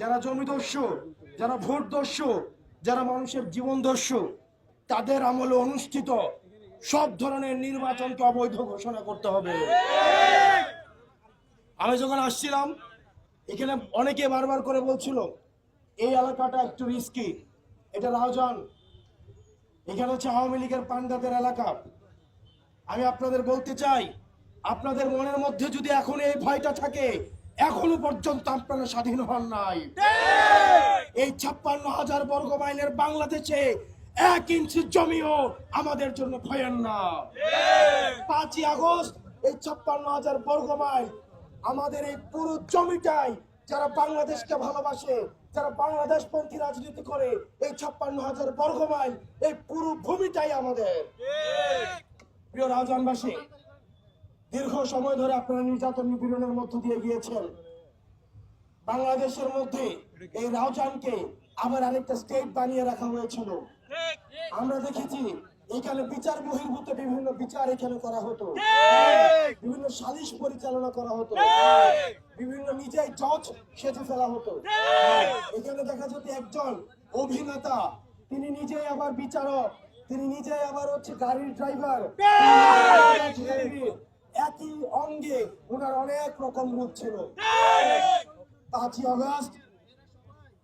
যারা জমিদস্যু যারা ভোট দস্যু যারা মানুষের জীবন দস্যু তাদের আমলে অনুষ্ঠিত সব ধরনের নির্বাচনকে অবৈধ ঘোষণা করতে হবে। আমি যখন আসছিলাম, এখানে অনেকে বারবার করে বলছিল, এই এলাকাটা একটু রিস্কি এটা রাউজান এখানে হচ্ছে আওয়ামী লীগের পান্ডাদের এলাকা। আমি আপনাদের বলতে চাই, আপনাদের মনের মধ্যে যদি এখন এই ভয়টা থাকে এখনও পর্যন্ত আপনারা স্বাধীন হন নাই। এই ছাপ্পান্ন হাজার বর্গ মাইলের বাংলাদেশে এক ইঞ্চি জমিও আমাদের জন্য ভয়ের না। পাঁচই আগস্ট, এই ছাপ্পান্ন হাজার বর্গ মাইল আমাদের এই পুরো জমিটাই যারা বাংলাদেশকে ভালোবাসে, যারা বাংলাদেশ পন্থী রাজনীতি করে, এই ছাপ্পান্ন হাজার বর্গ মাইল এই পুরো ভূমিটাই আমাদের। প্রিয় রাজনবাসী দীর্ঘ সময় ধরে আপনারা নির্যাতন নিপীড়নের মধ্য দিয়ে গিয়েছেন। বাংলাদেশের মধ্যে এই রাউজানকে আবার আরেকটা স্টেট বানিয়ে রাখা হয়েছিল। আমরা দেখেছি এখানে বিচার বহির্ভূত বিভিন্ন বিচার এখানে করা হতো। বিভিন্ন সালিশ পরিচালনা করা হতো। বিভিন্ন নিজেই জজ সেজে ফেলা হতো। এখানে দেখা যেত একজন অভিনেতা তিনি নিজেই আবার বিচারক তিনি নিজেই আবার হচ্ছে গাড়ির ড্রাইভার। একই অঙ্গে ওনার অনেক রকম রূপ ছিল। পাঁচই আগস্ট,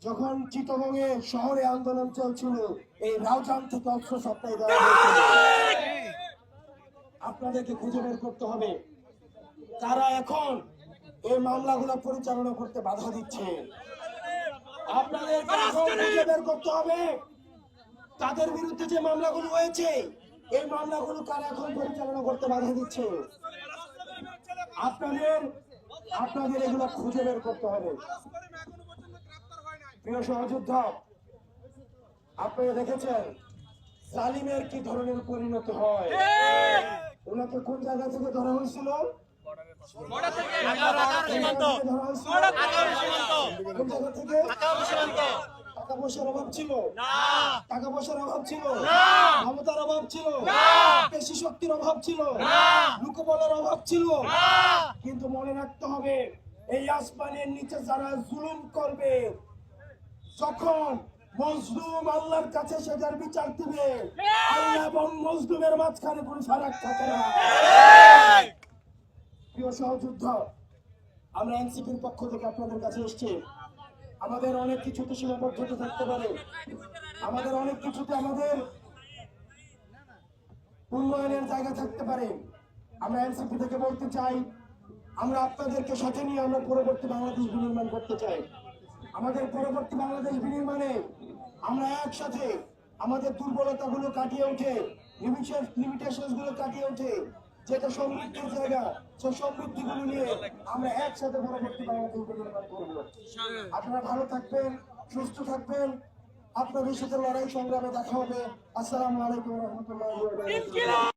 যখন চিটগঙ্গে শহরে আন্দোলন চলছিল, এই রাউজান থেকে অস্ত্র সপ্তাহে দেওয়া আপনাদেরকে খুঁজে বের করতে হবে তারা এখন এই মামলাগুলো পরিচালনা করতে বাধা দিচ্ছে? আপনাদেরকে খুঁজে বের করতে হবে, তাদের বিরুদ্ধে যে মামলাগুলো হয়েছে, এই মামলাগুলো কারা এখন পরিচালনা করতে বাধা দিচ্ছে? আপনাদের আপনাদের এগুলো খুঁজে বের করতে হবে। প্রিয় সহযোদ্ধা আপনারা দেখেছেন সালিমের কি ধরনের পরিণত হয়? ওনাকে কোন জায়গা থেকে ধরা হয়েছিল? জায়গা থেকে টাকা পয়সার অভাব ছিল? টাকা পয়সার অভাব ছিল? ক্ষমতার অভাব ছিল? পেশি শক্তির অভাব ছিল? লোকবলের অভাব ছিল? কিন্তু মনে রাখতে হবে এই আসমানের নিচে যারা জুলুম করবে যখন মজলুম আল্লাহর কাছে সেটার বিচার দিবে আল্লাহ এবং মজলুমের মাঝখানে কোনো ফারাক থাকে না। প্রিয় সহযোদ্ধা আমরা এনসিপির পক্ষ থেকে আপনাদের কাছে এসেছি। আমাদের অনেক কিছুতে সীমাবদ্ধতা থাকতে পারে। আমাদের অনেক কিছুতে আমাদের উন্নয়নের জায়গা থাকতে পারে। আমরা এনসিপি থেকে বলতে চাই, আমরা আপনাদেরকে সাথে নিয়ে আমরা পরবর্তী বাংলাদেশ বিনির্মাণ করতে চাই। আমাদের পরবর্তী বাংলাদেশ বিনির্মাণে আমরা একসাথে আমাদের দুর্বলতাগুলো কাটিয়ে উঠে লিমিটেশনগুলো কাটিয়ে উঠে যেটা সমৃদ্ধির জায়গা, সেই সমৃদ্ধিগুলো নিয়ে আমরা একসাথে পরবর্তী বিনির্মাণ করব। আপনারা ভালো থাকবেন, সুস্থ থাকবেন। আপনাদের সাথে লড়াই সংগ্রামে দেখা হবে। আসসালামু আলাইকুম রহমতুল্লাহ